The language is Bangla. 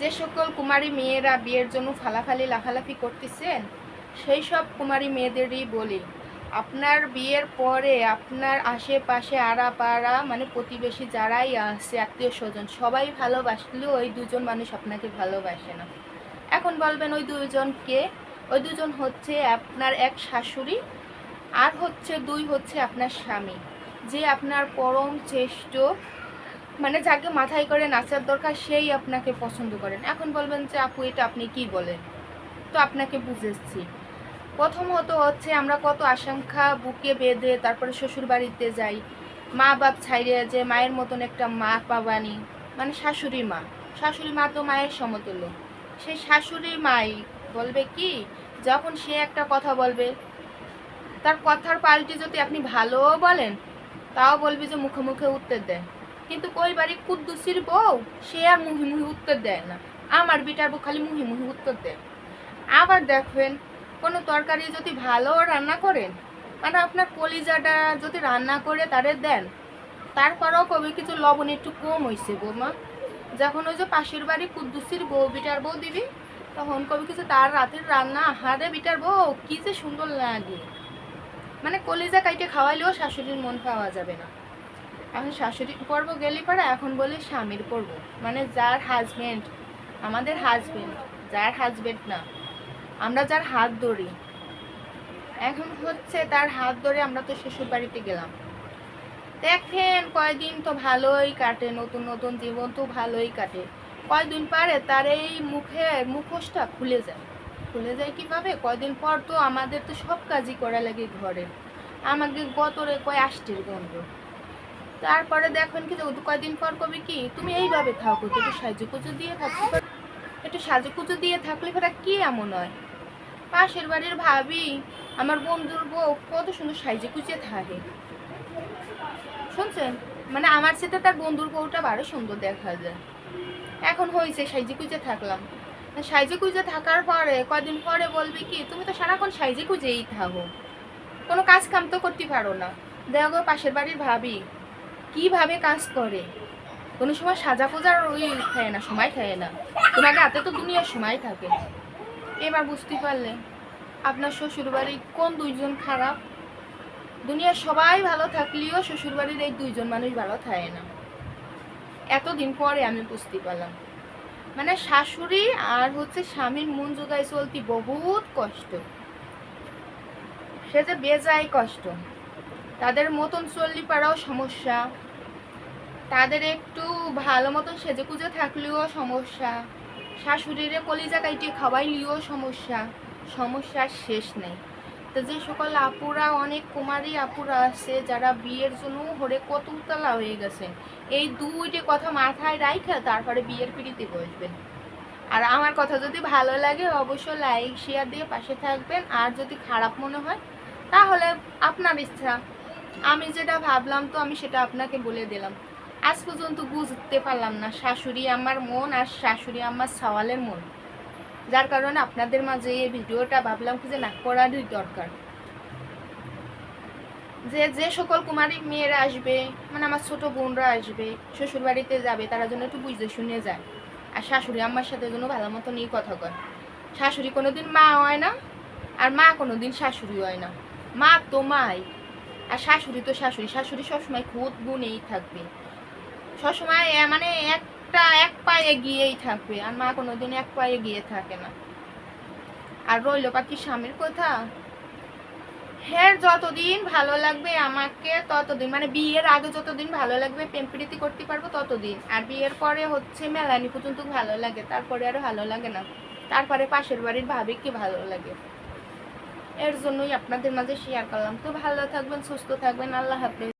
যে সকল কুমারী মেয়েরা বিয়ের জন্য ফালাফালি, লাফালাফি করতেছেন, সেই সব কুমারী মেয়েদেরই বলি। আপনার বিয়ের পরে আপনার আশেপাশে আড়া পাড়া মানে প্রতিবেশী যারাই আছে, আত্মীয় স্বজন, সবাই ভালোবাসলেও ওই দুজন মানুষ আপনাকে ভালোবাসে না। এখন বলবেন ওই দুজন কে? ওই দুজন হচ্ছে আপনার এক শাশুড়ি, আর হচ্ছে দুই হচ্ছে আপনার স্বামী। যে আপনার পরম চেষ্ট মানে যাকে মাথায় করে নাচার দরকার, সেই আপনাকে পছন্দ করেন। এখন বলবেন যে, আপু, এটা আপনি কি বলেন? তো আপনাকে বুঝেছি। প্রথমত হচ্ছে আমরা কত আশঙ্কা বুকে বেঁধে তারপরে শ্বশুর বাড়িতে যাই। মা বাপ ছাইরে যে মায়ের মতন একটা মা পাবানি। মানে শাশুড়ি মা। শাশুড়ি মা তো মায়ের সমতুল্য। সেই শাশুড়ি মাই বলবে কি, যখন সে একটা কথা বলবে, তার কথার পাল্টি যদি আপনি ভালোও বলেন, তাও বলবি যে মুখে মুখে উত্তর দেয় কিন্তু কই বাড়ি কুদ্দুসির বউ? সে আর মুহি মুহি উত্তর দেয় না। আমার বিটার বউ খালি মুহি মুহি উত্তর দেয়। আবার দেখবেন কোনো তরকারি যদি ভালো রান্না করেন মানে আপনার কলিজাটা যদি রান্না করে তারে দেন, তারপরেও কবে কিছু লবণ একটু কম হয়েছে বৌমা। যখন ওই যে পাশের বাড়ি কুদ্দুসির বউ, বিটার বউ দিবি, তখন কবি কিছু তার রাতের রান্না হারে বিটার বউ, কি যে সুন্দর লাগে। মানে কলিজা কাইটে খাওয়াইলেও শাশুড়ির মন পাওয়া যাবে না। এখন শাশুড়ির পর্ব গেলে পরে এখন বলি স্বামীর পর্ব। মানে যার হাজবেন্ড আমাদের হাজবেন্ড যার হাজবেন্ড না, আমরা যার হাত ধরি। এখন হচ্ছে তার হাত ধরে আমরা তো শ্বশুর বাড়িতে গেলাম। দেখেন কয়দিন তো ভালোই কাটে, নতুন নতুন জীবন তো ভালোই কাটে। কয়দিন পারে তার এই মুখে, মুখোশটা খুলে যায়। খুলে যায় কীভাবে? কয়দিন পর তো আমাদের তো সব কাজই করা লাগে ঘরে। আমাকে গতরে কয় আষ্টের গন্ধ। তারপরে দেখবেন কি যে কয়দিন পর কবে কি? তুমি এইভাবে থাকো তো একটু সাজু কুচু দিয়ে থাকতে একটু সাজু কুচু দিয়ে থাকলে ফেরা কি এমন হয়? পাশের বাড়ির ভাবি, আমার বন্ধুর বউ কত সুন্দর সাইজে কুচে থাকে। শুনছেন? মানে আমার সাথে তার বন্ধুর বউটা বারো সুন্দর দেখা যায়। এখন হয়েছে সাইজে কুচে থাকলাম। সাইজে কুচে থাকার পরে কদিন পরে বলবি কি, তুমি তো সারাক্ষণ সাইজে কুচেই থাকো। কোনো কাজ কাম তো করতে পারো না। দেখো পাশের বাড়ির ভাবি কীভাবে কাজ করে? কোনো সময় সাজা পূজার ওই খায় না, সময় খায় না। তোমাকে হাতে তো দুনিয়ার সময় থাকে। এবার বুঝতে পারলে, আপনার শ্বশুরবাড়ি কোন দুইজন খারাপ? দুনিয়ার সবাই ভালো থাকলেও শ্বশুরবাড়ির এই দুইজন মানুষ ভালো থাকে না। এতদিন পরে আমি বুঝতে পারলাম। মানে শাশুড়ি আর হচ্ছে স্বামীর মন জোগায় চলতি বহুত কষ্ট। সে যে বেজায় কষ্ট। তাদের মতন চললি পারাও সমস্যা। তাদের একটু ভালো মতন সেজে কুজে থাকলেও সমস্যা। শাশুড়িরে কলিজা কাইটে খাওয়াইলেও সমস্যা। সমস্যার শেষ নেই। তো যে সকল আপুরা, অনেক কুমারী আপুরা আছে, যারা বিয়ের জন্য হরে কত উতলা হয়ে গেছে, এই দুইটি কথা মাথায় রাইখে তারপরে বিয়ের পিড়িতে বসবেন আর আমার কথা যদি ভালো লাগে, অবশ্যই লাইক শেয়ার দিয়ে পাশে থাকবেন। আর যদি খারাপ মনে হয়, তাহলে আপনার ইচ্ছা। আমি যেটা ভাবলাম তো আমি সেটা আপনাকে বলে দিলাম। আজ পর্যন্ত বুঝতে পারলাম না শাশুড়ি আমার মন আর শাশুড়ি আমার সওয়ালের মন। যার কারণে আপনাদের মাঝে এই ভিডিওটা ভাবলাম কি যে না করারই দরকার। যে যে সকল কুমারী মেয়েরা আসবে মানে আমার ছোট বোনরা আসবে শ্বশুর বাড়িতে যাবে, তারা যেন একটু বুঝতে শুনে যায়। আর শাশুড়ি আমার সাথে যেন ভালো মতো নিয়ে কথা কয়। শাশুড়ি কোনোদিন মা হয় না, আর মা কোনোদিন শাশুড়ি হয় না। মা তো মাই আর শাশুড়ি তো শাশুড়ি শাশুড়ি সবসময় খুদ গুণেই থাকবে। সবসময় মানে একটা, এক পায়ে গিয়েই থাকবে, আর মা কোনোদিন এক পায়ে গিয়ে থাকে না। আর রইল পাখি স্বামীর কথা? হ্যাঁ যতদিন ভালো লাগবে আমাকে ততদিন মানে বিয়ের আগে যতদিন ভালো লাগবে, প্রেম প্রীতি করতে পারব ততদিন। আর বিয়ের পরে হচ্ছে মেলানি পর্যন্ত ভালো লাগে, তারপরে আর ভালো লাগে না। তারপরে পাশের বাড়ির ভাবে কি ভালো লাগে? এর জন্যই আপনাদের মাঝে শেয়ার করলাম। তো ভালো থাকবেন সুস্থ থাকবেন আল্লাহ হাফেজ।